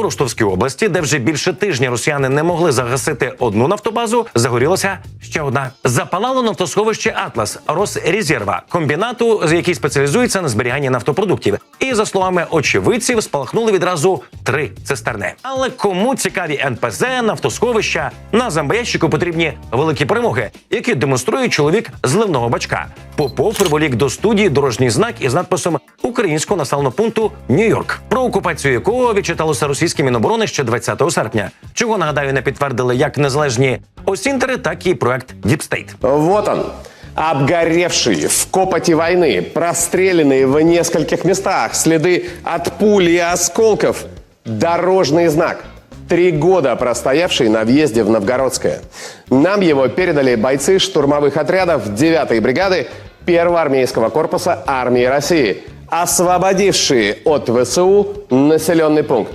У Ростовській області, де вже більше тижня росіяни не могли загасити одну нафтобазу, загорілася ще одна. Запалало нафтосховище Атлас Росрезерва, комбінату, який спеціалізується на зберіганні нафтопродуктів. І за словами очевидців, спалахнули відразу три цистерни. Але кому цікаві НПЗ, нафтосховища на зомбоящику потрібні великі перемоги, які демонструє чоловік з ливного бачка. Попов приволік до студії дорожній знак із надписом українського населеного пункту Нью-Йорк, про окупацію якого відчиталося російське міноборони ще 20 серпня. Чого нагадаю, не підтвердили як незалежні осінтери, так і проект Діпстейт. Вот он. Обгоревший в копоти войны, простреленные в нескольких местах, следы от пули и осколков. Дорожный знак. Три года простоявший на въезде в Новгородское. Нам его передали бойцы штурмовых отрядов 9-й бригады 1-го армейского корпуса армии России, освободившие от ВСУ населенный пункт.